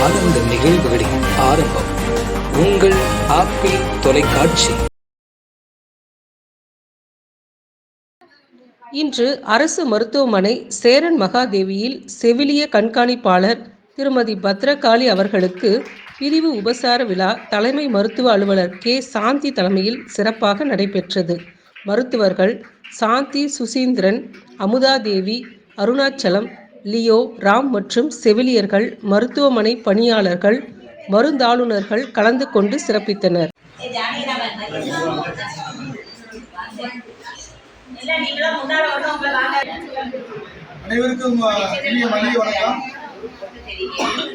ஆனந்த நிகழ்வுகளின் ஆரம்பம். உங்கள் ஆப்பிள் தொலைக்காட்சி. இன்று அரசு மருத்துவமனை சேரன் மகாதேவியில் செவிலிய கண்காணிப்பாளர் திருமதி பத்ரகாளி அவர்களுக்கு பிரிவு உபசார விழா தலைமை மருத்துவ அலுவலர் கே. சாந்தி தலைமையில் சிறப்பாக நடைபெற்றது. மருத்துவர்கள் சாந்தி சுசீந்திரன் அமுதாதேவி அருணாச்சலம் லியோ ராம் மற்றும் செவிலியர்கள் மருத்துவமனை பணியாளர்கள் மருந்தாளுநர்கள் கலந்து கொண்டு சிறப்பித்தனர். அனைவருக்கும் வணக்கம்.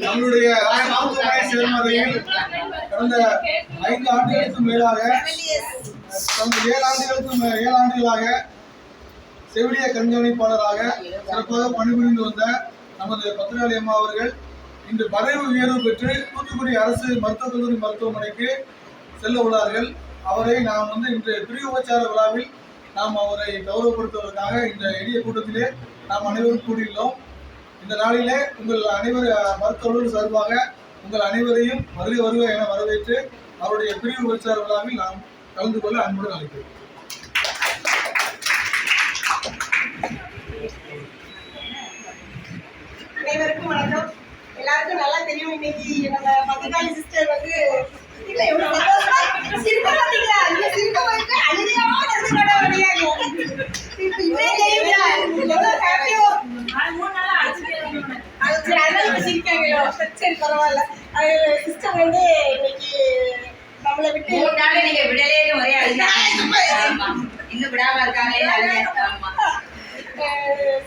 நம்மளுடைய அரசு கடந்த ஐந்து ஆண்டுகளுக்கும் மேலாக கடந்த ஏழு ஆண்டுகளுக்கும் ஏழு ஆண்டுகளாக செவிலிய கண்காணிப்பாளராக சிறப்பாக பணிபுரிந்து வந்த நமது பத்திரகாளி அம்மா அவர்கள் இன்று பதவி உயர்வு பெற்று தூத்துக்குடி அரசு மருத்துவக் கல்லூரி மருத்துவமனைக்கு செல்ல உள்ளார்கள். அவரை நாம் வந்து இன்று பிரிவு உபச்சார விழாவில் நாம் அவரை கௌரவப்படுத்துவதற்காக இந்த எளிய கூட்டத்திலே நாம் அனைவரும் கூடியுள்ளோம். இந்த நாளிலே உங்கள் அனைவர் மருத்துவர்கள் சார்பாக உங்கள் அனைவரையும் வருக வருக என வரவேற்று அவருடைய பிரிவு உபச்சார விழாவில் நாம் கலந்து கொள்ள அன்புடன் அழைக்கிறேன் அனைவருக்கும் வணக்கம். எல்லாருக்கும் நல்லா தெரியும் இன்னைக்கு நம்ம பத்திரிகாளி சிஸ்டர் வந்து இல்ல எவ்வளவு சந்தோஷமா சிரிக்க மாட்டீங்களா இல்ல சிரிக்க மாட்டேன் அழுதியாம இருந்து நட முடியாது இப்பவே தெரியுங்களா எவ்வளவு ஹாப்பியோ சிரிக்காங்களோ சரி பரவாயில்ல. சிஸ்டர் வந்து இன்னைக்கு நம்மளை விட்டு மூணு நாள் நீங்க விடலேன்னு ஒரே அழுதா. இன்னும் விடாம இருக்காங்களே.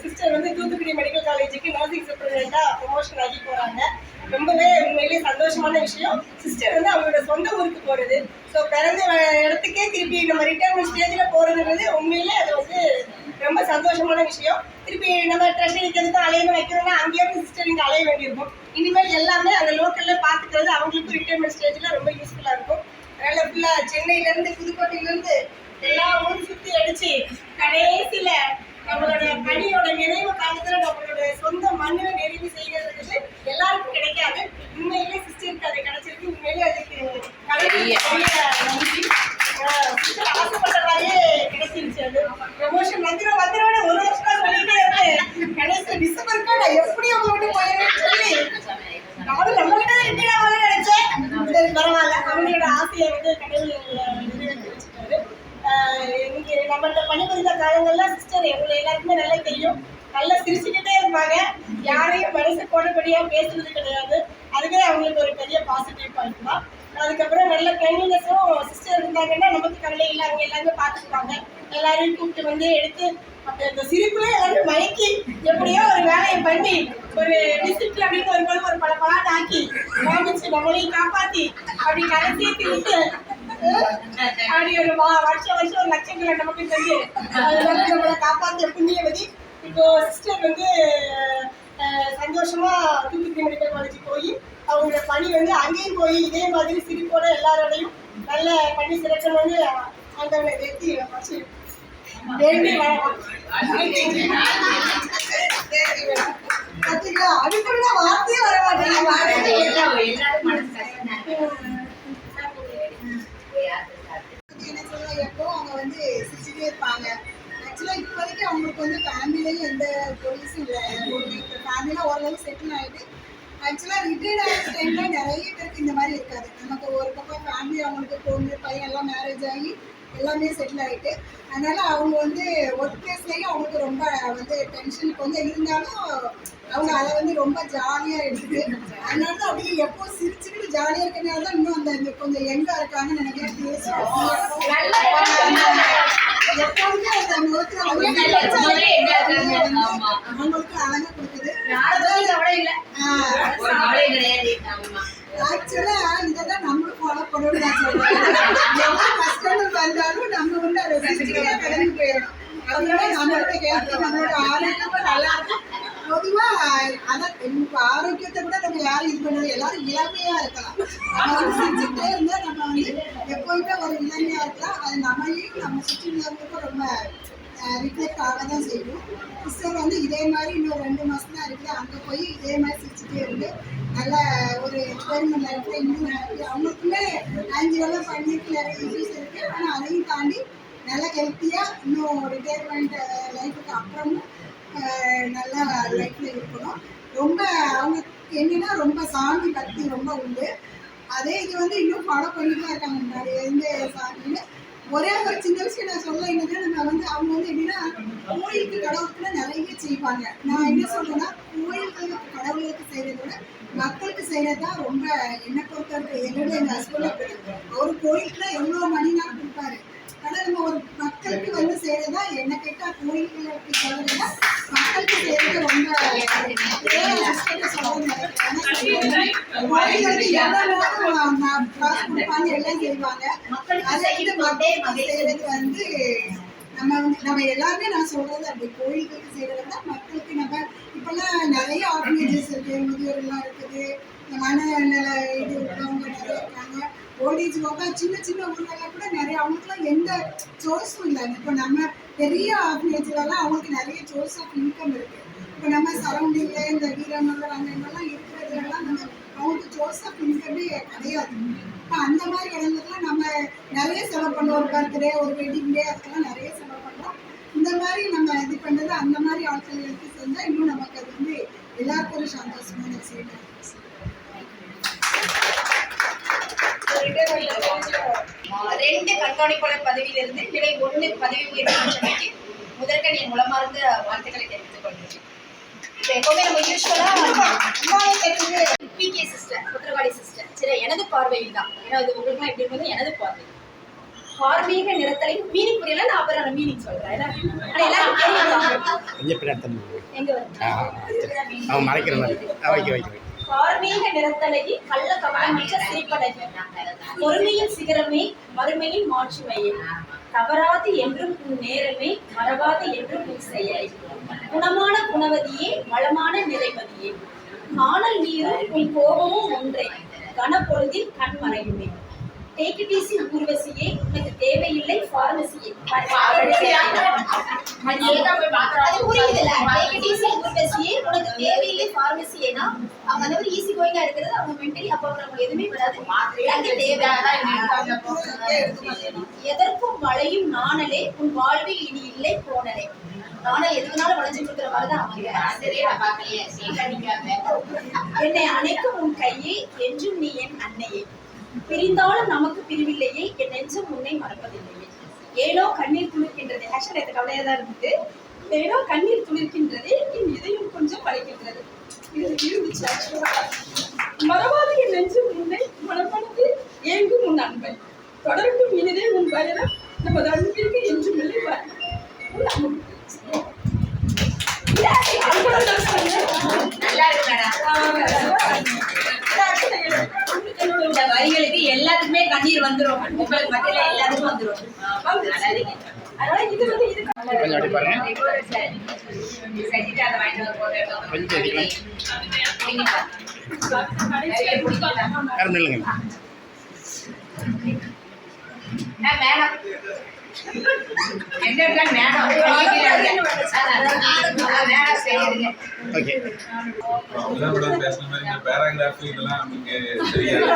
சிஸ்டர் வந்து தூத்துக்குடி மெடிக்கல் காலேஜுக்கு நர்சிங் சூப்பர்டென்டா ப்ரொமோஷன் ஆகி போகிறாங்க ரொம்பவே உண்மையிலேயே சந்தோஷமான விஷயம். சிஸ்டர் வந்து அவங்களோட சொந்த ஊருக்கு போகிறது ஸோ பிறந்த இடத்துக்கே திருப்பி நம்ம ரிட்டையர்மெண்ட் ஸ்டேஜில் போகிறதுன்றது உண்மையிலே அது வந்து ரொம்ப சந்தோஷமான விஷயம். திருப்பி நம்ம ட்ரெஷரிக்கு எதுக்கும் அலையணும் வைக்கிறோம்னா அங்கேயே சிஸ்டர் இங்கே அலைய வேண்டியிருக்கும். இனிமேல் எல்லாமே அந்த லோக்கலில் பார்த்துக்கிறது அவங்களுக்கும் ரிட்டையர்மெண்ட் ஸ்டேஜில் ரொம்ப யூஸ்ஃபுல்லாக இருக்கும். அதனால் ஃபுல்லாக சென்னையிலேருந்து புதுக்கோட்டையிலேருந்து எல்லா ஊரும் சுற்றி அடித்து கடைசியில் நம்மளோட பணியோட நிறைவு காலத்துல நம்மளோட சொந்த மண்ணில நிறைவு செய்கிறது எல்லாருக்கும் கிடைக்காது. உண்மையிலே சிஸ்டருக்கு அது கிடைச்சிருக்கு உண்மையிலே அதுக்கு நன்றி sister ஆசைப்பட்ட மாதிரியே கிடைச்சிருச்சு அது. ப்ரமோஷன் வந்துடும் வந்துடும் ஒரு வருஷமா சொல்லிட்டே இருக்கு கடைசி டிசம்பருக்கு நான் எப்படி அவங்க விட்டு போயிருவேன்னு சொல்லி நானும் நம்ம கிட்ட ரிட்டீன் ஆகணும்னு நினைச்சேன். சரி பரவாயில்ல. அவங்களோட ஆசையை வந்து கடவுள் நிறைவேற்றி வச்சுட்டாரு. ஆஹ் இங்க நம்மள்ட்ட பணிபுரிந்த காலங்கள்ல நல்லா சிரிச்சுக்கிட்டே இருப்பாங்க யாரையும் மனசு போடபடியா பேசுறது கிடையாது. அதுவே அவங்களுக்கு ஒரு பெரிய பாசிட்டிவ் பாயிண்ட் தான். அதுக்கப்புறம் நல்ல கிளீனஸும் சிஸ்டர் இருந்தாங்கன்னா நமக்கு கவலை இல்லை. அவங்க எல்லாருமே பார்த்துக்குவாங்க. எல்லாரையும் கூப்பிட்டு வந்து எடுத்து அந்த சிரிப்புல எல்லாரும் மயக்கி எப்படியோ ஒரு வேலையை பண்ணி ஒரு டிசிப்ளின் அப்படின்னு வரும்போது ஒரு பல பாட்டு ஆக்கி காமிச்சு நம்மளையும் காப்பாத்தி அப்படி கரை சேர்த்து விட்டு அப்படி ஒரு வா- வருஷம் வருஷம் ஒரு லட்சங்களை நமக்கு தெரியும் அதனால நம்மளை காப்பாத்திய புண்ணியவதி இப்போ சிஸ்டர் வந்து சந்தோஷமா தூத்துக்குடி மெடிக்கல் காலேஜ் போய் அவங்களோட பணி வந்து அங்கேயும் போய் இதே மாதிரி சிரிப்போட எல்லாரோடையும் நல்ல பண்ணி சிறக்கணும்னு ஆண்டவனை வெற்றி வச்சு வேண்டி அதுக்குள்ள வார்த்தையே வர கஷ்டம் என்ன எப்போ அவங்க வந்து சிரிச்சுட்டே இருப்பாங்க. அவங்களுக்கு வந்து ஃபேமிலியும் எந்த போலீஸும் இல்லை. ஃபேமிலியாக ஓரளவு செட்டில் ஆகிட்டு ஆக்சுவலாக ரிட்டையர்ட் ஆகிற டைமில் நிறைய பேருக்கு இந்த மாதிரி இருக்காது. நமக்கு ஒரு பக்கம் ஃபேமிலி அவங்களுக்கு பொண்ணு பையன் எல்லாம் மேரேஜ் ஆகி எல்லாமே செட்டில் ஆகிட்டு அதனால அவங்க வந்து ஒர்க் பிளேஸ்லேயும் அவங்களுக்கு ரொம்ப வந்து டென்ஷன் கொஞ்சம் இருந்தாலும் அவங்க அதை வந்து ரொம்ப ஜாலியாக எடுத்துட்டு அதனால தான் அப்படியே எப்போ சிரிச்சுக்கிட்டு ஜாலியாக இருக்கிறனால தான் இன்னும் அந்த கொஞ்சம் எங்காக இருக்காங்கன்னு நினைக்கிறேன் எப்போதுமே அந்த முகத்துல. அவங்களுக்கு அழகா கொடுக்குது யாருக்கும் கவலை இல்ல. ஆஹ் ஒரு கவலையும் கிடையாது. ஆமா. ஆக்சுவலா இதெல்லாம் நம்மளும் ஃபாலோ பண்ணணும்னு நான் சொல்றேன் எவ்வளவு கஷ்டங்கள் வந்தாலும் நம்ம வந்து அதை சிரிச்சுக்கிட்டே கடந்து போயிடணும் அதனால நம்மளோட நம்மளோட ஆரோக்கியமும் நல்லா இருக்கும் பொதுவா அதான் இப்போ ஆரோக்கியத்தை கூட நம்ம யாரும் இது பண்ணுறது எல்லாரும் இளமையா இருக்கலாம் நம்ம வந்து சிரிச்சுக்கிட்டே இருந்தா நம்ம வந்து எப்போதுமே ஒரு இளமையா இருக்கலாம் அது நம்மளையும் நம்ம சுற்றி உள்ளவங்களுக்கும் ரொம்ப ரிஃப்ளெக்ட் ஆக தான் செய்யும் சிஸ்டர் வந்து இதே மாதிரி இந்த விஷயம் நான் சொல்ல என்னன்னா நம்ம வந்து அவங்க வந்து எப்படின்னா கோயிலுக்கு கடவுளுக்குள்ள நிறைய செய்வாங்க. நான் என்ன சொல்றேன்னா கோயில்களுக்கு கடவுளுக்கு செய்யறத விட மக்களுக்கு செய்யறதுதான் ரொம்ப என்ன பொறுத்த வரைக்கும் என்னோட எங்க ஹஸ்பண்ட் ஒரு கோயிலுக்குள்ள எவ்வளவு மணி நேரம் கொடுப்பாரு? ஆனா நம்ம ஒரு மக்களுக்கு வந்து செய்யறதா என்ன கேட்டா கோயில்களுக்கு சொல்றதுன்னா மக்களுக்கு செய்யறது ரொம்ப சொல்றது கோயில்களுக்கு எவ்வளவு நேரம் நான் காசு கொடுப்பாங்க எல்லாம் செய்வாங்க அதை வந்து மக்களுக்கு செய்யறது வந்து நம்ம வந்து நம்ம எல்லாருமே நான் சொல்றது அப்படி. கோயில்களுக்கு செய்யறத விட மக்களுக்கு நம்ம இப்பெல்லாம் நிறைய ஆர்கனைசேஷன் இருக்கு முதியோர்லாம் இருக்குது. இந்த மனநல இது உள்ளவங்க நிறைய இருக்காங்க. ஓடிஜ் ஹோம்லாம் சின்ன சின்ன ஊர்களில் கூட நிறைய அவங்களுக்குலாம் எந்த சோர்ஸும் இல்லை. இப்போ நம்ம பெரிய ஆர்கனைஜர்லாம் அவங்களுக்கு நிறைய சோர்ஸ் ஆஃப் இன்கம் இருக்கு. இப்போ நம்ம சரௌண்டிங்கில் இந்த வீரமல்லர் அந்த இதெல்லாம் இருக்கிறதுலாம் நம்ம அவங்களுக்கு சோர்ஸ் ஆஃப் இன்கமே கிடையாது. இப்போ அந்த மாதிரி இடங்கள்லாம் நம்ம நிறைய செலவு பண்ணுவோம். ஒரு பர்த்டே ஒரு வெட்டிங் டே அதுக்கெல்லாம் நிறைய செலவு பண்ணுறோம். இந்த மாதிரி நம்ம இது பண்ணுறது அந்த மாதிரி ஆட்கள் எடுத்து செஞ்சால் இன்னும் நமக்கு அது வந்து எல்லாருக்கும் ஒரு சந்தோஷமான விஷயம் ரெண்டு கண்காணிப்பாளர் பதவியிலிருந்து நிலை ஒண்ணு பதவி உயர்வு மன்றமைக்கு முதற்கண் என் மூலமார்ந்த வாழ்த்துக்களை தெரிவித்துக் கொள்கிறேன். இப்ப எப்பவுமே நம்ம யூஸ்வலா பிகே சிஸ்டர் குற்றவாளி சிஸ்டர் சரி எனது பார்வையில் தான். ஏன்னா இது உங்களுக்கு எப்படி இருக்கும் எனது பார்வை. ஆர்மீக நிறத்தலை மீனிங் புரியல நான் அப்புறம் மீனிங் சொல்றேன். எங்க மறைக்கிற மாதிரி. வைக்க. கார்மீக நிறத்தலகி கள்ள கவனமற்ற சிரிப்பழகி பொறுமையின் சிகரமே மறுமையின் மாற்றுமையே தவறாது என்றும் உன் நேரமே மறவாது என்றும் உன் செயலை. குணமான குணவதியே வளமான நிறைமதியே காணல் நீரும் உன் கோபமும் ஒன்றே. கனப்பொழுதில் கண் மறையுமே. டேக் இட் ஈஸி ஊர்வசியே உனக்கு தேவையில்லை ஃபார்மசியே அது புரியுதுல்ல. டேக் இட் ஈஸி ஊர்வசியே உனக்கு தேவையில்லை ஃபார்மசியேனா அவங்க அந்த மாதிரி ஈஸி கோயிங்கா இருக்கிறது அவங்க மென்டலி அப்ப அவங்க எதுவுமே வராது எனக்கு தேவை. எதற்கும் வளையும் நாணலே உன் வாழ்வில் இனி இல்லை போனலே. நாணல் எதுனாலும் வளைஞ்சு கொடுக்குற மாதிரி தான் அவங்க என்னை அணைக்கும் உன் கையே என்றும் நீ என் அன்னையே. பிரிந்தாலும் நமக்கு பிரிவில்லையே என் நெஞ்சம் உன்னை மறப்பதில்லையே. ஏனோ கண்ணீர் துளிர்க்கின்றது ஆக்சுவலி எனக்கு கவலையா தான் இருந்தது ஏனோ கண்ணீர் துளிர்க்கின்றது என் இதயம் கொஞ்சம் வளைக்கின்றது இது இருந்துச்சு. மறவாத என் நெஞ்சம் உன்னை மனப்பணத்து ஏங்கும் உன் அன்பை. தொடரட்டும் இனிதே உன் பயணம். நமது அன்பிற்கு என்றும் இல்லை. உன் அன்பு. நல்லா இருக்கு மேடம். இந்த வரிகளுக்கு எல்லாத்துக்குமே கண்ணீர் வந்துரும். உங்களுக்கு மத்தியில எல்லாத்துக்கும் வந்துரும். அதனால இது வந்து இது மேடம். பேராகிராஃப் இதெல்லாம் நமக்கு தெரியாது.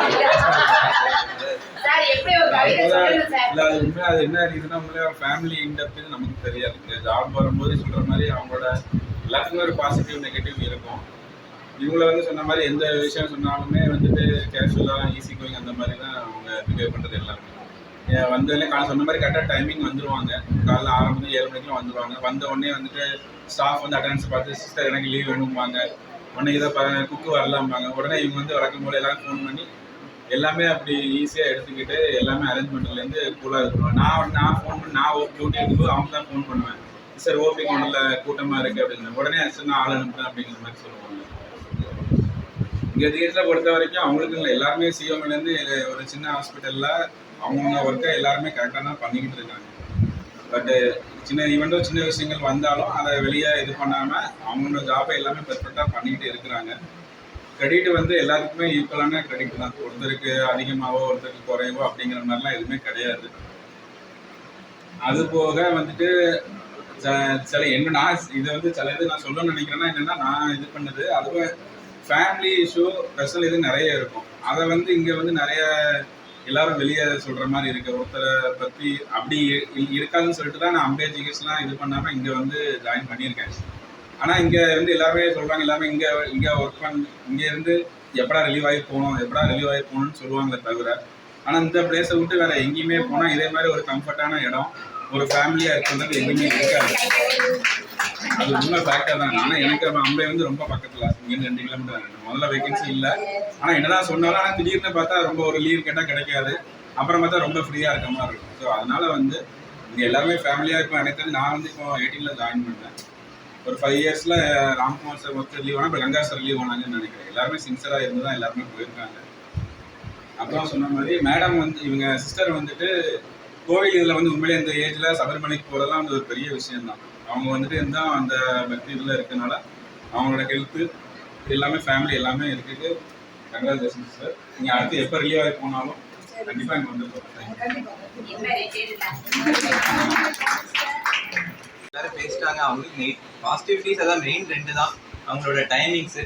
சார் எப்படி ஒரு கவிதை சொல்லுங்க சார். இல்ல அது உண்மை அது என்ன இதுனா உண்மையிலே ஃபேமிலி இன்டெப்த் நமக்கு தெரியாது. ஜாப் வரும்போது சொல்ற மாதிரி அவங்களோட எல்லாத்துக்குமே ஒரு பாசிட்டிவ் நெகட்டிவ் இருக்கும். இவங்கள வந்து சொன்ன மாதிரி எந்த விஷயம் சொன்னாலுமே வந்துட்டு கேஷுவலாக ஈஸி கோயிங் அந்த மாதிரி தான் அவங்க பிஹேவ் பண்ணுறது எல்லாமே வந்தோடனே காலை சொன்ன மாதிரி கரெக்டாக டைமிங் வந்துருவாங்க. காலைல ஆறு மணி ஏழு மணிக்கெலாம் வந்துருவாங்க. வந்த உடனே வந்துட்டு ஸ்டாஃப் வந்து அட்டண்டன்ஸ் பார்த்து சிஸ்டர் எனக்கு லீவ் வேணும்பாங்க. உடனே இதை பாருங்க குக்கு வரலாம்பாங்க. உடனே இவங்க வந்து வழக்கம் போல எல்லாரும் ஃபோன் பண்ணி எல்லாமே அப்படி ஈஸியாக எடுத்துக்கிட்டு எல்லாமே அரேஞ்ச்மெண்ட்லேருந்து கூலாக இருக்கணும் நான் நான் ஃபோன் பண்ணி நான் டியூட்டி இருக்கும்போது அவங்க தான் ஃபோன் பண்ணுவேன். சார் ஓபி கொண்டில் கூட்டமாக இருக்குது அப்படிங்கிற உடனே சார் நான் ஆள் அனுப்புறேன் அப்படிங்கிற மாதிரி சொல்லுவாங்க. இங்கே தியேட்டரை பொறுத்த வரைக்கும் அவங்களுக்கு இல்லை. எல்லாருமே சிஎம்லேருந்து ஒரு சின்ன ஹாஸ்பிட்டலில் அவங்கவுங்க ஒர்க்கை எல்லாருமே கரெக்டாக தான் பண்ணிக்கிட்டு இருக்காங்க. பட்டு சின்ன ஈவெண்ட்டோ சின்ன விஷயங்கள் வந்தாலும் அதை வெளியே இது பண்ணாமல் அவங்களோட ஜாபை எல்லாமே பெர்ஃபெக்டாக பண்ணிக்கிட்டு இருக்கிறாங்க. கிரெடிட் வந்து எல்லாருக்குமே ஈக்குவலான கிரெடிட் தான். ஒருத்தருக்கு அதிகமாகவோ ஒருத்தருக்கு குறைவோ அப்படிங்கிற மாதிரிலாம் எதுவுமே கிடையாது. அது போக வந்துட்டு ச- சில என்ன நான் இதை வந்து சில இது நான் சொல்லணும்னு நினைக்கிறேன்னா என்னென்னா நான் இது பண்ணது அதுவே ஃபேமிலி இஷ்யூ ஸ்பெஷல் இது நிறைய இருக்கும். அதை வந்து இங்கே வந்து நிறைய எல்லாரும் வெளியே சொல்ற மாதிரி இருக்கு. ஒருத்தரை பத்தி அப்படி இருக்காதுன்னு சொல்லிட்டு தான் நான் அம்பே ஜிகேஸ்லாம் இது பண்ணாம இங்க வந்து ஜாயின் பண்ணியிருக்கேன். ஆனா இங்க வந்து எல்லாருமே சொல்றாங்க எல்லாமே இங்க இங்க ஒர்க் பண்ண இங்க இருந்து எப்படா ரிலீவ் ஆகி போகணும் எப்படா ரிலீவ் ஆகி போகணும்னு சொல்லுவாங்களே தவிர ஆனா இந்த பிளேஸை விட்டு வேற எங்கேயுமே போனா இதே மாதிரி ஒரு கம்ஃபர்டான இடம் ஒரு ஃபேமிலியா இருக்கிறது எங்கேயுமே இருக்காது. அது உண்மை ஃபேக்டர் தான். ஆனால் எனக்கு நம்ம அம்பை வந்து ரொம்ப பக்கத்தில். இங்கேருந்து ரெண்டு கிலோமீட்டர் முதல்ல வேகன்சி இல்லை. ஆனால் என்னதான் சொன்னாலும் ஆனால் திடீர்னு பார்த்தா ரொம்ப ஒரு லீவ் கேட்டால் கிடைக்காது. அப்புறம் பார்த்தா ரொம்ப ஃப்ரீயாக இருக்க மாதிரி இருக்கும். ஸோ அதனால வந்து இங்கே எல்லாருமே ஃபேமிலியாக இருக்கும் எனக்கு நான் வந்து இப்போ எயிட்டீனில் ஜாயின் பண்ணேன் ஒரு ஃபைவ் இயர்ஸில் ராம்குமார் சார் ஒருத்தர் லீவ் ஆனால் இப்போ கங்கா சார் லீவ் ஆனாங்கன்னு நினைக்கிறேன். எல்லாருமே சின்சராக இருந்து தான் எல்லாருமே போயிருக்காங்க. அப்புறம் சொன்ன மாதிரி மேடம் வந்து இவங்க சிஸ்டர் வந்துட்டு கோவில் இதில் வந்து உண்மையிலே இந்த ஏஜில் சபரிமலைக்கு போகிறதெல்லாம் வந்து ஒரு பெரிய விஷயம் தான் அவங்க வந்துட்டு இருந்தால் அந்த பக்தி இதில் இருக்கனால அவங்களோட ஹெல்த்து எல்லாமே ஃபேமிலி எல்லாமே இருக்குது கங்க்ராச்சுலேஷன் சார் நீங்கள் அடுத்து எப்போ ரிலீவ் ஆகி போனாலும் கண்டிப்பாக இங்கே வந்து எல்லாரும் பேசிட்டாங்க. அவங்களுக்கு மெயின் பாசிட்டிவிட்டிஸ் அதான் மெயின் ரெண்டு தான். அவங்களோட டைமிங்ஸு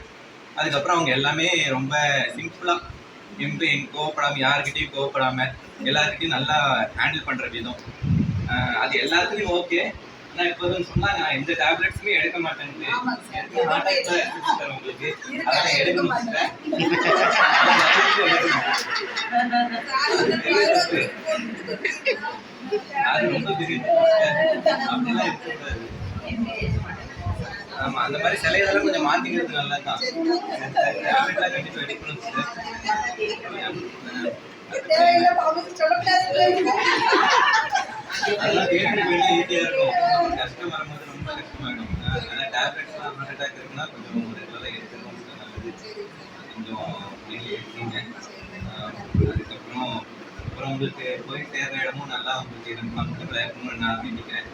அதுக்கப்புறம் அவங்க எல்லாமே ரொம்ப சிம்பிளாக எம்பி கோவப்படாமல் யாருக்கிட்டையும் கோவப்படாமல் எல்லாருக்கிட்டையும் நல்லா ஹேண்டில் பண்ணுற விதம். அது எல்லாத்துலேயும் ஓகே இப்போ வந்து சொன்னாங்க நான் எந்த டேப்லெட்ஸுமே எடுக்க தான் sister உங்களுக்கு. அதெல்லாம் எடுக்கணும் sister. அது ரொம்ப sister. அப்படிலாம் இருக்கக்கூடாது ஆமா அந்த மாதிரி சில இதெல்லாம் கொஞ்சம் மாத்திக்கிறது நல்லதுதான். டேப்லெட்லாம் கண்டிப்பா எடுக்கணும். தேவையில்லை சொல்லக்கூடாது இருக்கும் ரொம்ப அட்டாக் இருக்குன்னா கொஞ்சம் நல்லது கொஞ்சம் அதுக்கப்புறம் அப்புறம் உங்களுக்கு போய் சேர்ற இடமும் நல்லா உங்களுக்கு கம்ஃபர்டபுளாக இருக்கணும்னு நான் நினைக்கிறேன்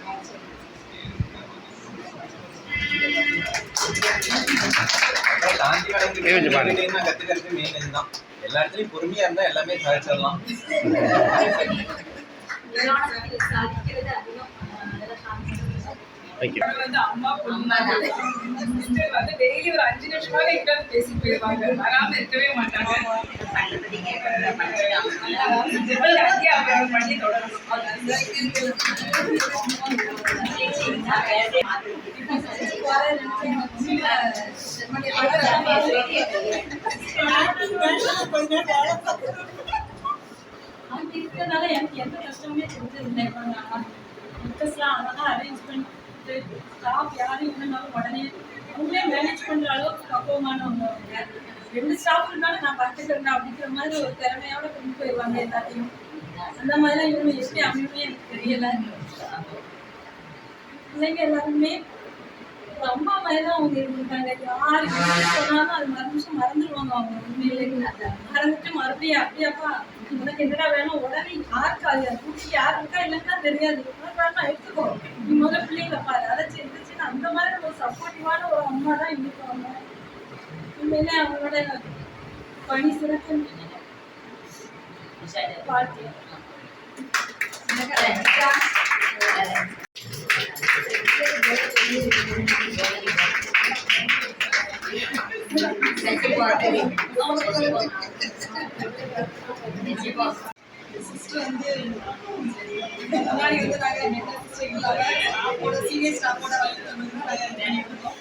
கத்துக்கிறது மெயின் இதுதான் எல்லா இடத்துலயும் பொறுமையா இருந்தா எல்லாமே சாதிச்சிடலாம் அஞ்சு நிமிஷமாக எங்கிட்ட வந்து பேசி போயிடுவாங்க வராம இருக்கவே மாட்டாங்க. அங்கேயே அவங்க பண்ணி அப்படி இருக்கிறதுனால எனக்கு எந்த கஷ்டமுமே தெரிஞ்சதில்லை. இப்போ நான் புக்கஸ்லாம் தான் அரேஞ்ச் பண்ணிட்டு ஸ்டாஃப் யாரும் இல்லைனாலும் உடனே அவங்களே மேனேஜ் பண்ணுற அளவுக்கு பக்குவமானவங்க அவங்க ரெண்டு ஸ்டாஃப் இருந்தாலும் நான் பார்த்துக்கிறேன் அப்படிங்கிற மாதிரி ஒரு திறமையோட கொண்டு போயிடுவாங்க எல்லாத்தையும். அந்த மாதிரிலாம் இவங்க எப்படி அமையுமே எனக்கு தெரியல. பிள்ளைங்க எல்லாருமே ஒரு அம்மா மாதிரி தான் அவங்க இருந்திருக்காங்க. யாரு சொன்னாலும் அது மறு மறந்துடுவாங்க அவங்க உண்மையிலே. மறந்துட்டு மறுபடியும் அப்படியாப்பா உனக்கு என்னடா வேணும்? உடனே யாருக்கு அது குட்டி யார் இருக்கா இல்லைன்னா தெரியாது. உனக்கு எடுத்துக்கோ. நீ முதல்ல பிள்ளைங்களை பாரு அழைச்சி இருந்துச்சுன்னு அந்த மாதிரி ஒரு சப்போர்ட்டிவான ஒரு அம்மா தான் இருப்பாங்க உண்மையிலே அவங்களோட பணி சிறப்பு you. சிஸ்டர் வந்து முன்னாடி வந்து நாங்கள் சிஸ்டர் ஸ்டாஃபோட சீனியர் ஸ்டாஃபோட வந்து நாங்கள்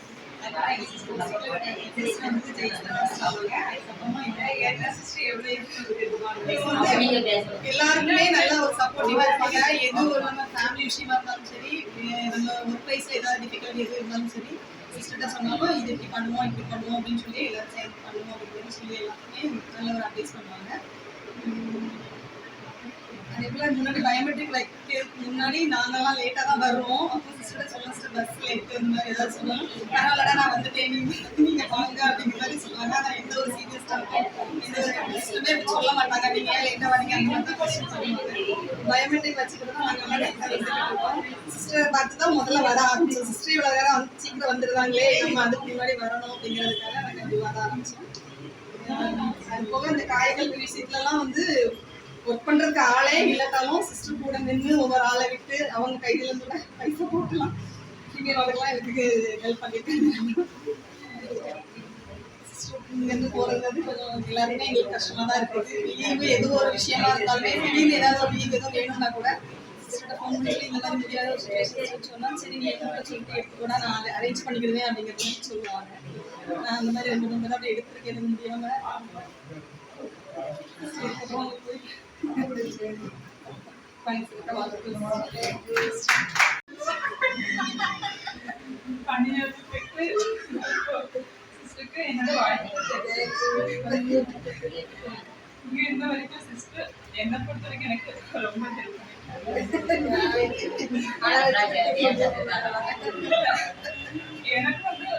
எல்லாருமே நல்லா எல்லாருக்குமே ஒரு சப்போர்ட்டிவா இருப்பாங்க. எது ஒரு நம்ம ஃபேமிலி விஷயமா இருந்தாலும் சரி நம்ம ஒர்க் பிளேஸ்ல ஏதாவது டிஃபிகல்ட்டி எது இருந்தாலும் சரி சிஸ்டர்கிட்ட சொன்னாலும் இது இப்படி பண்ணுவோம் இப்படி பண்ணுவோம் அப்படின்னு சொல்லி எல்லாரும் சேர்ந்து பண்ணுவோம் அப்படின்னு சொல்லி எல்லாருமே நல்ல ஒரு அட்வைஸ் பண்ணுவாங்க. உம் முன்னாடி பயோமெட்ரிக் வைக்கிறதுக்கு முன்னாடி நாங்கெல்லாம் லேட்டாக தான் வருவோம் அப்போ சிஸ்டர் சொல்லலாம் சிஸ்டர் பஸ் லேட்டு இந்த மாதிரி ஏதாவது சொல்லலாம் பரவாயில்லடா நான் வந்துட்டேன். நீங்கள் நீங்க வாங்க அப்படிங்கிற மாதிரி சொல்லுவாங்க ஆனால் எந்த ஒரு சீரியஸ் இருக்கும் இது சில பேர் சொல்ல மாட்டாங்க. நீங்கள் ஏன் லேட்டாக வரீங்க அந்த மாதிரி தான் கொஸ்டின் சொல்லுவாங்க. பயோமெட்ரிக் வச்சுக்கிட்டு தான் நாங்கள் லேட்டாக வந்துருக்கோம் பார்த்து தான் முதல்ல வர ஆரம்பிச்சோம். சிஸ்டர் இவ்வளோ நேரம் வந்து சீக்கிரம் வந்துடுறாங்களே நம்ம அதுக்கு முன்னாடி வரணும் அப்படிங்கிறதுக்காக நாங்கள் இப்படி வர ஆரம்பிச்சோம். அது போக இந்த காய்கள் விஷயத்துலலாம் வந்து ஒர்க் பண்றதுக்கு ஆளே இல்லாட்டாலும் சிஸ்டர் கூட நின்று ஒவ்வொரு ஆளை விட்டு அவங்க கையில இருந்து கூட பைசா போட்டுலாம். அப்படிங்கிறவங்கலாம் எனக்கு ஹெல்ப் பண்ணிட்டு இங்கேருந்து போகிறது கொஞ்சம் எல்லாருமே எங்களுக்கு கஷ்டமாக தான் இருக்குது. லீவு எது ஒரு விஷயமா இருந்தாலுமே திடீர்னு ஏதாவது ஒரு லீவ் எதுவும் வேணும்னா கூட சிஸ்டர்கிட்ட ஃபோன் பண்ணி இந்த மாதிரி முடியாத ஒரு சுச்சுவேஷன் சொன்னால் சரி நீ சொல்லிட்டு எடுத்து கூட நான் அரேஞ்ச் பண்ணிக்கிறேன் அப்படிங்கிறது சொல்லுவாங்க. நான் அந்த மாதிரி ரெண்டு மூணு தடவை எடுத்துருக்கேன் எடுத்துருக்கிறது முடியாமல் அப்புறம் போய் என்னோட வாழ்க்கை இங்கே இருந்த வரைக்கும் சிஸ்டர் என்னை பொறுத்த வரைக்கும் எனக்கு ரொம்ப தெரியும் எனக்கு வந்து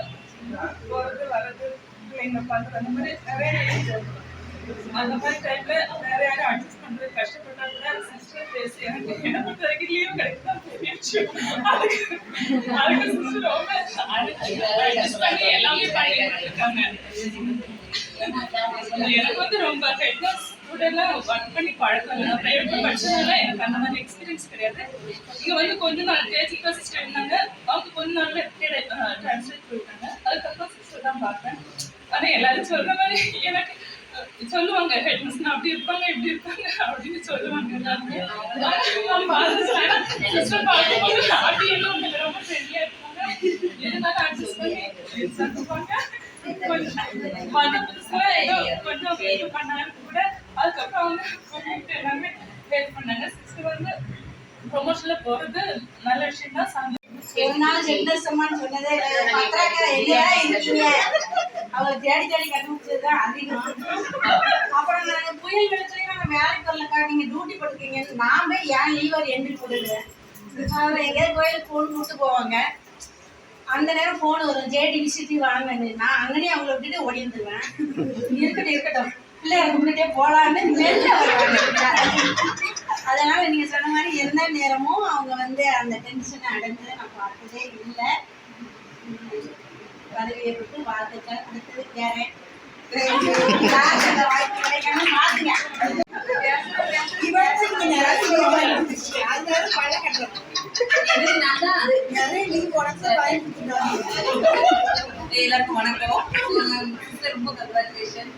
போகிறது வர்றது பிள்ளைங்க அந்த மாதிரி நிறைய அந்த மாதிரி டைம்ல வேற யாரும் அட்ஜஸ்ட் பண்றது கஷ்டப்பட்டா கூட சிஸ்டர் பேசி எனக்கு என்ன பொறுத்த வரைக்கும் லீவு கிடைக்குதா அதுக்கு அதுக்கு சிஸ்டர் ரொம்ப அட்ஜஸ்ட் பண்ணி எல்லாமே பண்ணிட்டு இருக்காங்க எனக்கு வந்து ரொம்ப ஹெட்னஸ் ஸ்டூடெண்ட்லாம் ஒர்க் பண்ணி பழக்கம் இல்லை. ப்ரைவேட் படிச்சதுனால எனக்கு அந்த மாதிரி எக்ஸ்பீரியன்ஸ் கிடையாது. இங்க வந்து கொஞ்ச நாள் தேஜிகா சிஸ்டர் இருந்தாங்க. அவங்க கொஞ்ச நாள்ல ட்ரான்ஸ்லேட் போயிட்டாங்க. அதுக்கப்புறம் சிஸ்டர் தான் பார்த்தேன். ஆனா எல்லாரும் சொல்ற மாதிரி எனக்கு அஹ், சொல்லுவாங்க ஹெட்னஸ்னா அப்படி இருப்பாங்க இப்படி இருப்பாங்க அப்படின்னு சொல்லுவாங்க எல்லாருமே. சிஸ்டர் பார்க்கும்போது அப்படி எல்லாம் ரொம்ப ஃப்ரெண்ட்லியா இருப்பாங்க. இருந்தாலும் அட்ஜஸ்ட் பண்ணி கொஞ்சம் ஏதோ கொஞ்சம் இது கூட அதுக்கப்புறம் அவங்க எல்லாமே ஹெல்ப் பண்ணாங்க. சிஸ்டர் வந்து ப்ரொமோஷன்ல போறது நல்ல விஷயம் தான் எவனாலும் ஜெண்டர் சொன்னதே இல்லை. பத்திராக்கிற எங்கேயா இருக்கீங்க அவளை தேடி தேடி கண்டுபிடிச்சது தான் அதிகம். அப்புறம் நான் புயல் வெள்ளத்துலயும் நாங்கள் வேலைக்கு வரலக்கா. நீங்க டியூட்டி படுக்கீங்கன்னு நான் போய் ஏன் லீவர் என்ட்ரி போடுறேன் அவர் எங்கேயாவது கோயிலுக்கு ஃபோன் கூப்பிட்டு போவாங்க. அந்த நேரம் ஃபோன் வரும். ஜேடி விசிட்டி வாங்க நான் அங்கேயே அவங்கள விட்டுட்டு ஓடி வந்துருவேன். இருக்கட்டும் இருக்கட்டும். பிள்ளையார் முன்னாடியே போகலான்னு மெல்ல வருவாங்க அதனால நீங்க சொன்ன மாதிரி எந்த நேரமும் அவங்க வந்து அந்த டென்ஷனை அடைஞ்சதை நான் பார்த்ததே இல்லை. வரவேற்புக்கு வாழ்த்துக்கள். அடுத்தது வாய்ப்பு கிடைக்காம மாத்துங்க நிறைய லீவ் உடனே எல்லாருக்கும் வணக்கம். சிஸ்டர் ரொம்ப கங்க்ராச்சுலேஷன்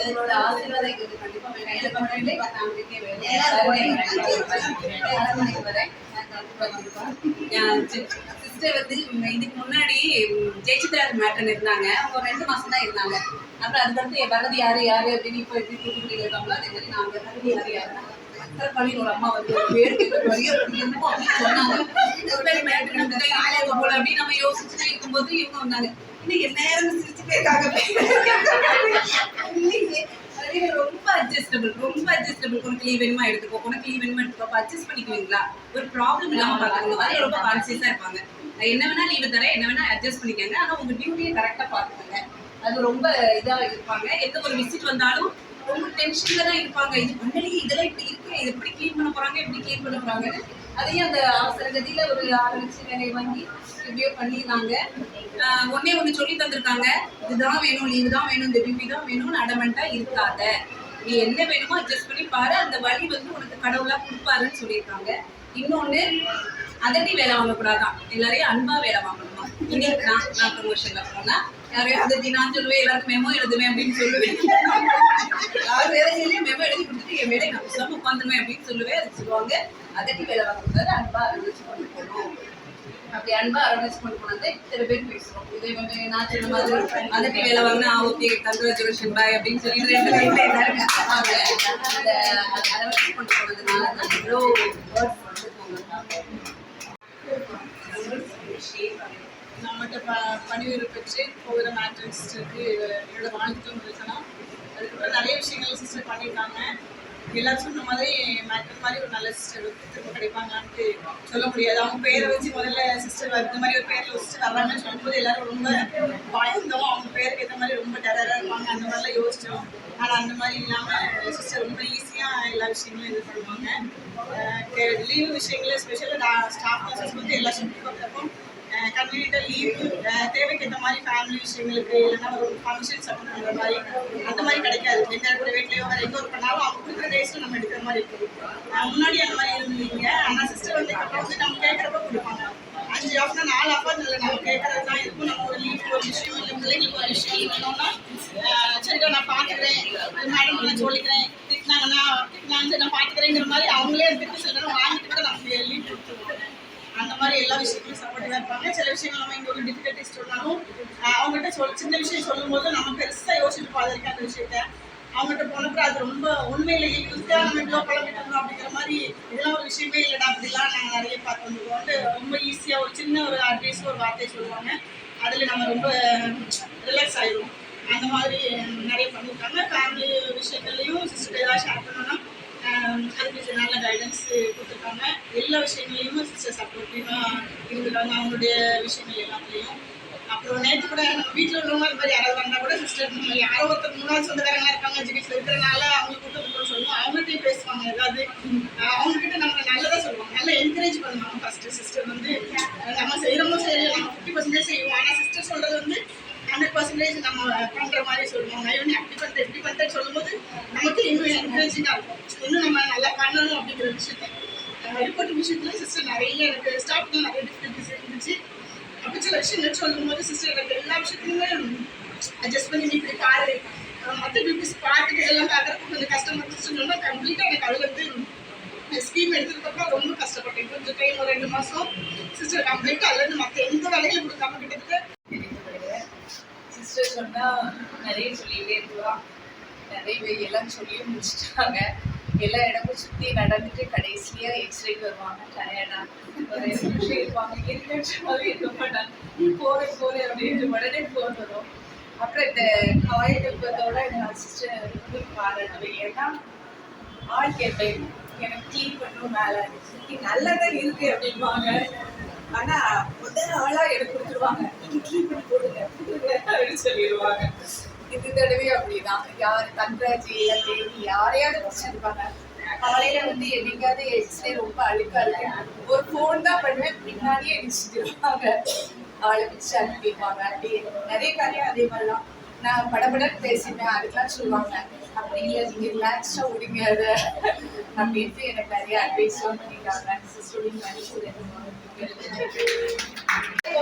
இதனோட ஆசீர்வாதம் எங்களுக்கு கண்டிப்பாக வேணும். எனக்கு மட்டும் ஃபேமிலிக்கே வேணும். அரண்மனைக்கு வரேன். சிஸ்டர் வந்து இதுக்கு முன்னாடி ஜெயசித்ரா மேட்டன் இருந்தாங்க. அவங்க ரெண்டு மாசம் தான் இருந்தாங்க. அப்புறம் அதுக்கடுத்து என் வரது யாரு யாரு அப்படின்னு இப்போ எப்படி தூத்துக்குடியில் இருக்காங்களோ அதே மாதிரி நாங்க வரது யாரு யாருன்னா பண்ணி ஒரு அம்மா வந்து பேர் அப்படின்னு சொன்னாங்க. ஒரு வேளை மேட்டன் இருக்க போல அப்படின்னு நம்ம யோசிச்சுட்டே இருக்கும்போது இவங்க வந்தாங்க. இன்னைக்கு நேரம் சிரிச்சுட்டே இருக்காங்க ரொம்ப அட்ஜஸ்டபிள் ரொம்ப அட்ஜஸ்டபிள் உனக்கு லீவ் வேணுமா எடுத்துக்கோ. உனக்கு லீவ் வேணுமா எடுத்துக்கோ. அட்ஜஸ்ட் பண்ணிக்குவீங்களா? ஒரு ப்ராப்ளம் இல்லாம பாத்துக்கணும் அது ரொம்ப கான்சியஸா இருப்பாங்க. என்ன வேணா லீவு தரேன் என்ன வேணா அட்ஜஸ்ட் பண்ணிக்கங்க. ஆனா உங்க டியூட்டியை கரெக்டா பாத்துக்கோங்க அது ரொம்ப இதா இருப்பாங்க. எந்த ஒரு விசிட் வந்தாலும் ரொம்ப டென்ஷன்ல தான் இருப்பாங்க. இது பண்ணலையே இதெல்லாம் இப்படி இருக்கு எப்படி க்ளீன் பண்ண போறாங்க எப்படி க்ளீன் பண்ண போறாங்கன்னு அதையும் அந்த அவசர கதியில ஒரு ஆறு லட்சம் வேலையை வாங்கி எப்படியோ பண்ணிடுறாங்க ஒன்னே ஒன்று ஒண்ணு சொல்லி தந்திருக்காங்க. இதுதான் வேணும் லீவு தான் வேணும் இந்த டியூட்டி தான் வேணும்னு அடமெண்டா இருக்காத. நீ என்ன வேணுமோ அட்ஜஸ்ட் பண்ணி பாரு. அந்த வழி வந்து உனக்கு கடவுளா கொடுப்பாருன்னு சொல்லியிருக்காங்க. இன்னொன்னு அதட்டி வேலை வாங்கக்கூடாதான். எல்லாரையும் அன்பா வேலை வாங்கணுமா? இன்னைக்கு நான் நான் ப்ரொமோஷன்ல போனா யாரையும் அதட்டி நான் சொல்லுவேன் எல்லாருக்கும் மெமோ எழுதுவேன் அப்படின்னு சொல்லுவேன். யார் மேடை நம்ம என் வேலையை உட்காந்துருவேன் அப்படின்னு சொல்லுவேன் அது சொல்லுவாங்க. அதட்டி வேலை வாங்கக்கூடாது அன்பா அரவணைச்சு கொண்டு போகணும். அப்படி அன்பா அரவணைச்சு கொண்டு போனது சில பேர் பேசுவோம் இதே வந்து நான் சொன்ன மாதிரி அதட்டி வேலை வாங்கினா ஓகே கங்க்ராச்சுலேஷன் பாய் அப்படின்னு சொல்லி ரெண்டு லைன்ல எல்லாரும் அந்த அரவணைச்சு கொண்டு போனதுனால தான் இவ்வளோ வேர்ட்ஸ் வந்து போங்க நம்மகிட்ட ப பணிவுரை பெற்று போகிற மேட்ரன் என்னோட வாழ்த்துக்கள் இருக்கணும் அதுக்கப்புறம் நிறைய விஷயங்கள் சிஸ்டர் பண்ணியிருக்காங்க. எல்லாரும் சொன்ன மாதிரி மேட்ரன் மாதிரி ஒரு நல்ல சிஸ்டர் திரும்ப கிடைப்பாங்களான்ட்டு சொல்ல முடியாது. அவங்க பேரை வச்சு முதல்ல சிஸ்டர் இந்த மாதிரி ஒரு பேரில் ஒரு சிஸ்டர் வர்றாங்கன்னு சொல்லும்போது எல்லாரும் ரொம்ப பயந்தோம். அவங்க பேருக்கு ஏற்ற மாதிரி ரொம்ப டெரராக இருப்பாங்க. அந்த மாதிரிலாம் யோசிச்சோம். ஆனால் அந்த மாதிரி இல்லாமல் சிஸ்டர் ரொம்ப ஈஸியாக எல்லா விஷயங்களும் இது பண்ணுவாங்க. லீவு விஷயங்கள ஸ்பெஷலாக ஸ்டாஃப் நர்சஸ் வந்து எல்லா ஷிஃப்ட் பார்க்குறப்போ கன்வீனியன்ட்டாக லீவ் தேவைக்கு ஏற்ற மாதிரி ஃபேமிலி விஷயங்களுக்கு இல்லைன்னா ஒரு ஃபங்க்ஷன்ஸ் அட்டன் பண்ணுற மாதிரி அந்த மாதிரி கிடைக்காது. எந்த கூட வீட்லேயோ வேறு எங்கே ஒர்க் பண்ணாலும் அவங்க கொடுக்குற டேஸில் நம்ம எடுக்கிற மாதிரி இருக்கும். முன்னாடி அந்த மாதிரி இருந்தீங்க. ஆனால் சிஸ்டர் வந்து அப்புறம் வந்து நம்ம கேட்குறப்ப கொடுப்பாங்க. அஞ்சு ஆஃப்னா நாலு ஆஃபர் இல்லை நம்ம கேட்கறது தான் இருக்கும். நம்ம ஒரு லீவ் ஒரு விஷயம் இல்லை பிள்ளைங்களுக்கு ஒரு விஷயம் இல்லைன்னா சரிடா நான் பார்த்துக்கிறேன் மேடம் நான் சொல்லிக்கிறேன். திட்டினாங்கன்னா திட்டினாங்க நான் பார்த்துக்கிறேங்கிற மாதிரி அவங்களே திட்டு சொல்லணும் வாங்கிட்டு கூட நம்ம லீவ் கொடுத்துருவோம். அந்த மாதிரி எல்லா விஷயத்துலையும் சப்போர்ட்டாக இருப்பாங்க. சில விஷயங்கள் நம்ம இங்கே ஒரு டிஃபிகல்ட்டிஸ் சொன்னாலும் அவங்ககிட்ட சொல் சின்ன விஷயம் சொல்லும்போது நம்ம பெருசாக யோசிச்சுட்டு பாதிருக்க அந்த விஷயத்த அவங்ககிட்ட போனப்போ அது ரொம்ப உண்மையிலேயே யூஸ்டாக நம்ம இவ்வளோ பழகிட்டு இருந்தோம் அப்படிங்கிற மாதிரி இதெல்லாம் ஒரு விஷயமே இல்லைடா அப்படிலாம் நாங்கள் நிறைய பார்த்து வந்துருக்கோம் வந்து ரொம்ப ஈஸியாக ஒரு சின்ன ஒரு அட்வைஸ் ஒரு வார்த்தை சொல்லுவாங்க. அதில் நம்ம ரொம்ப ரிலாக்ஸ் ஆயிடுவோம். அந்த மாதிரி நிறைய பண்ணியிருக்காங்க. ஃபேமிலி விஷயத்துலையும் சிஸ்டர் ஏதாவது ஷேர் பண்ணோன்னா ஆஹ் அதுக்கு நல்ல கைடன்ஸ் கொடுத்துருக்காங்க. எல்லா விஷயங்களையும் சிஸ்டர் சப்போர்ட்டிவாக இருந்துருக்காங்க. அவங்களுடைய விஷயங்கள் எல்லாத்துலேயும். அப்புறம் நேற்று கூட நம்ம வீட்டில் உள்ளவங்க இது மாதிரி யாராவது வந்தால் கூட சிஸ்டர் நம்ம யாரோ ஒருத்தர் முன்னாள் சொந்தக்காரங்களாக இருக்காங்க ஜிகிச்சில் இருக்கிறனால அவங்களுக்கு கூட்டத்துக்கு சொல்லுவோம். அவங்ககிட்டயும் பேசுவாங்க ஏதாவது அவங்ககிட்ட நம்ம நல்லதாக சொல்லுவாங்க. நல்லா என்கரேஜ் பண்ணுவாங்க ஃபஸ்ட்டு சிஸ்டர் வந்து. நம்ம செய்கிறோமோ சரி நம்ம ஃபிஃப்டி பர்சன்டேஜ் செய்வோம் ஆனால் சிஸ்டர் சொல்கிறது வந்து ஹண்ட்ரட் பர்சன்டேஜ் நம்ம பண்ணுற மாதிரி சொல்லுவோம் ஐயோ நீ அப்படி பண்ணுற இப்படி பண்ணுறேன்னு சொல்லும்போது நமக்கு இன்னும் என்கரேஜிங்காக இருக்கும் இன்னும் நம்ம நல்லா பண்ணணும் அப்படிங்கிற விஷயத்த. ரிப்போர்ட் விஷயத்துல சிஸ்டர் நிறைய எனக்கு ஸ்டாஃப்ல நிறைய டிஃபிகல்ட்டிஸ் இருந்துச்சு. அப்படி சில விஷயங்கள் சொல்லும்போது சிஸ்டர் எனக்கு எல்லா விஷயத்துலையுமே அட்ஜஸ்ட் பண்ணி இப்படி பாரு. மற்ற பியூட்டிஸ் பார்த்துட்டு எல்லாம் பார்க்குறப்ப கொஞ்சம் கஷ்டமாக இருந்துச்சு சொன்னால் கம்ப்ளீட்டாக எனக்கு அதில் வந்து ஸ்கீம் எடுத்ததுக்கப்புறம் ரொம்ப கஷ்டப்பட்டேன். கொஞ்சம் டைம் ஒரு ரெண்டு மாதம் சிஸ்டர் கம்ப்ளீட்டாக அதுலேருந்து மற்ற எந்த வேலையும் கொடுக்காம கிட்டத்தட்ட சிஸ்டர் சொன்னா நிறைய சொல்லிட்டே இருக்கலாம். நிறைய பேர் எல்லாம் சொல்லியும் முடிச்சிட்டாங்க. எல்லா இடமும் சுற்றி நடந்துட்டு கடைசியாக எக்ஸ்ரேக்கு வருவாங்க. டயர்டாக ஒரு நிமிஷம் இருப்பாங்க இருக்க மாதிரி இருக்க மாட்டாங்க போகிறேன் போகிறேன் அப்படின்னு உடனே ஃபோன் வரும். அப்புறம் இந்த காய் எழுப்பத்தோட நான் சிஸ்டர் ரொம்ப பாராட்டுவேன் ஏன்னா ஆள் கேட்பேன் எனக்கு க்ளீன் பண்ணணும் மேலே. நல்லா தான் இருக்கு அப்படிம்பாங்க. ஆனா முதல் ஆளா எனக்கு கொடுத்துருவாங்க. க்ளீன் பண்ணி போடுங்க. அப்படின்னு சொல்லிடுவாங்க. இது தடவை அப்படிதான். யார் தன்ராஜ் தேவி யாரையாவது பிடிச்சிருப்பாங்க காலையில வந்து என்னைக்காவது எக்ஸ்ரே ரொம்ப அழுக்கா இருக்கு ஒரு ஃபோன் தான் பண்ணுவேன். பின்னாடியே அடிச்சுட்டுருவாங்க ஆளை பிடிச்சு அனுப்பிடுவாங்க அப்படி நிறைய காரியம் அதே மாதிரிலாம் நான் படபடன்னு பேசிப்பேன். அதுக்கெல்லாம் சொல்லுவாங்க. அப்படி இல்லை நீங்க ரிலாக்ஸ்டா விடுங்க அதை அப்படின்ட்டு எனக்கு நிறைய அட்வைஸ்லாம் பண்ணிட்டாங்க. சிஸ்டரின்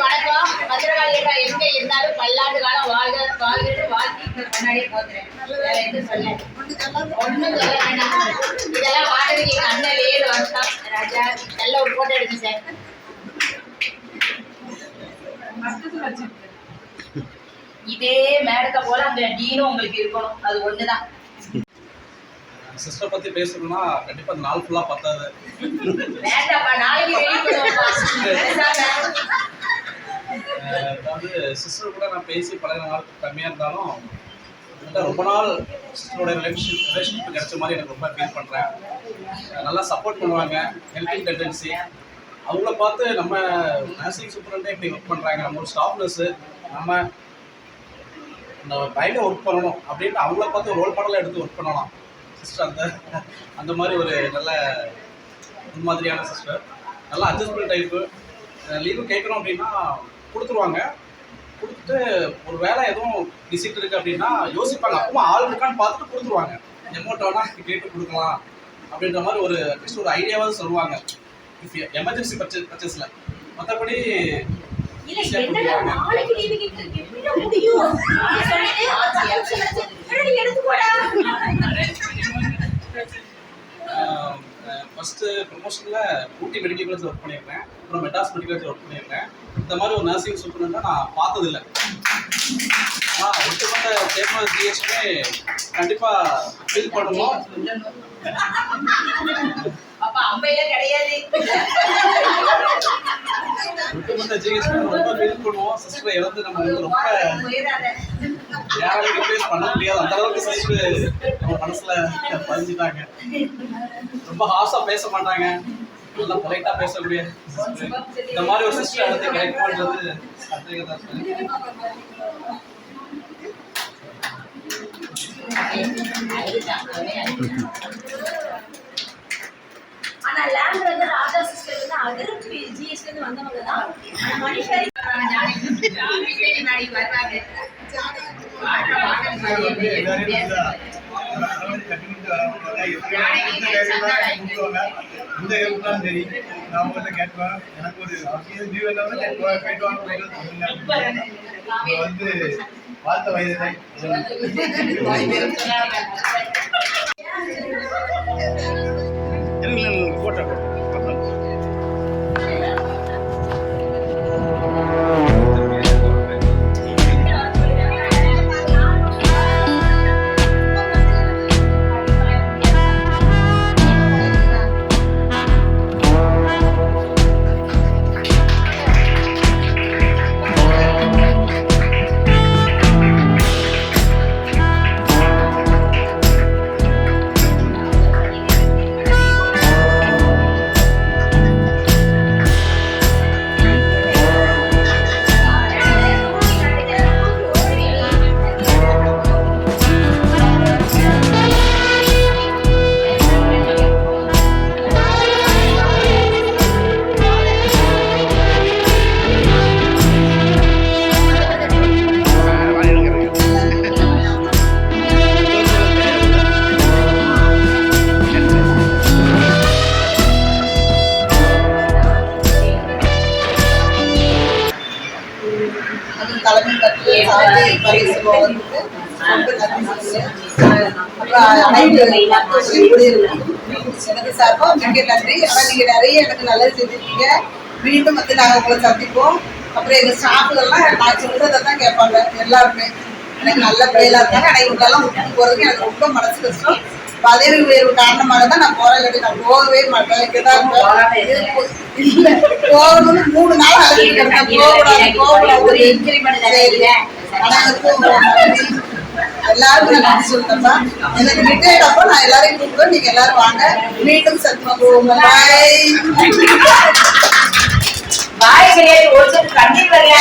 வணக்கம். பத்திரகாளியக்கா எங்க இருந்தாலும் பல்லாண்டு காலம் வாழ்க வாழ்கிறது வாழ்த்தி முன்னாடியே போகிறேன் வேற எதுவும் சொல்ல ஒண்ணும் சொல்ல வேண்டாம். இதெல்லாம் பார்த்ததுக்கு எங்க அண்ணன் ராஜா நல்ல ஒரு போட்டோ எடுங்க சார் இதே மேடத்தை போல அந்த டீனும் உங்களுக்கு இருக்கணும். அது ஒண்ணுதான். சிஸ்டர் பற்றி பேசணும்னா கண்டிப்பாக இந்த நாள் ஃபுல்லாக பத்தாது. அதாவது சிஸ்டர் கூட நான் பேசி பழைய நாள் கம்மியாக இருந்தாலும் ரொம்ப நாள் சிஸ்டரோட ரிலேஷன் ரிலேஷன்ஷிப் கிடைச்ச மாதிரி எனக்கு ரொம்ப ஃபீல் பண்ணுறேன் நல்லா சப்போர்ட் பண்ணுவாங்க ஹெல்பிங் டெண்டன்சி அவங்கள பார்த்து நம்ம நர்சிங் சூப்பரண்டே இப்படி ஒர்க் பண்ணுறாங்க நம்ம ஒரு ஸ்டாஃப் நர்ஸு நம்ம நம்ம பயங்கர ஒர்க் பண்ணணும் அப்படின்ட்டு அவங்கள பார்த்து ரோல் மாடலாக எடுத்து ஒர்க் பண்ணலாம். சிஸ்டர் அந்த அந்த மாதிரி ஒரு நல்ல மாதிரியான சிஸ்டர் நல்லா அட்ஜஸ்ட்மெண்ட் டைப்பு லீவு கேட்குறோம் அப்படின்னா கொடுத்துருவாங்க. கொடுத்துட்டு ஒரு வேலை எதுவும் டிசிட் இருக்குது அப்படின்னா யோசிப்பாங்க. அப்பமா ஆள் இருக்கான்னு பார்த்துட்டு கொடுத்துருவாங்க. எமௌண்ட் வேணால் கேட்டு கொடுக்கலாம் அப்படின்ற மாதிரி ஒரு அட்லீஸ்ட் ஒரு ஐடியாவாவது சொல்லுவாங்க. இஃப் எமர்ஜென்சி பர்ச்சேஸ் பர்ச்சேஸில் மற்றபடி ஃபஸ்ட்டு ப்ரொமோஷனில் ஊட்டி மெடிக்கல் காலேஜ் ஒர்க் பண்ணியிருக்கேன் அப்புறம் மெட்ராஸ் மெடிக்கல் காலேஜ் ஒர்க் பண்ணியிருக்கேன் இந்த மாதிரி ஒரு நர்சிங் சூப்பர்னா நான் பார்த்ததில்ல. ஆனால் ஒட்டுமொத்த டெக்னாலஜி ஜிஎஸ்மே கண்டிப்பாக ஃபீல் பண்ணணும். அப்ப அம்பையில கிடையாது. ரொம்ப பண்ணுவோம். சிஸ்டரை இழந்து நம்ம வந்து ரொம்ப யாராலையும் ரிப்ளேஸ் பண்ண முடியாது. அந்த அளவுக்கு சிஸ்டர் நம்ம மனசுல பதிஞ்சிட்டாங்க. ரொம்ப ஹார்ஸா பேச மாட்டாங்க. நல்லா பொலைட்டா பேசக்கூடிய இந்த மாதிரி ஒரு சிஸ்டர் அடுத்து கிடைக்கும்ன்றது சந்தேகம் ஆனா லேண்ட் வந்து ராஜா சிஸ்டர் வந்து அதிருப்தி ஜிஎஸ்ல வந்தவங்க தான் மனுஷரி பின்னாடி வருவாங்க இந்த கைடெல்லாம் சரி நான் உங்கள்கிட்ட கேட்பேன் எனக்கு ஒரு அவசியம் லீவ் கேட்பேன் போயிட்டு வாங்க வந்து பார்த்த வயதில்லை எனக்கு சார்பாக நன்றி ஆனால் நீங்கள் நிறைய எனக்கு நல்லது செஞ்சிருக்கீங்க மீண்டும் வந்து நாங்கள் உங்களை சந்திப்போம் அப்புறம் எங்கள் ஸ்டாஃபுகள்லாம் நான் சொல்றதை தான் கேட்பாங்க எல்லாருமே எனக்கு நல்ல பிள்ளைகளா இருக்காங்க ஆனால் இவங்களெல்லாம் விட்டு போகிறதுக்கு எனக்கு ரொம்ப மனசு கஷ்டம் பதவி உயர்வு காரணமாக தான் நான் போகிறேன் இல்லாட்டி நான் போகவே மாட்டேன் இல்லை போகணும்னு மூணு நாள் அழைச்சிட்டு இருக்கேன் போகக்கூடாது போகக்கூடாது. எல்லாருக்கும் நான் நன்றி சொல்றேன்ப்பா. எனக்கு ரிட்டையர்ட் அப்போ நான் எல்லாரையும் கூப்பிடுவேன். நீங்க எல்லாரும் வாங்க. மீண்டும் சத்மகுரு பாய் வாய் கிடையாது ஒரு சொட்டு கண்ணீர் வரையா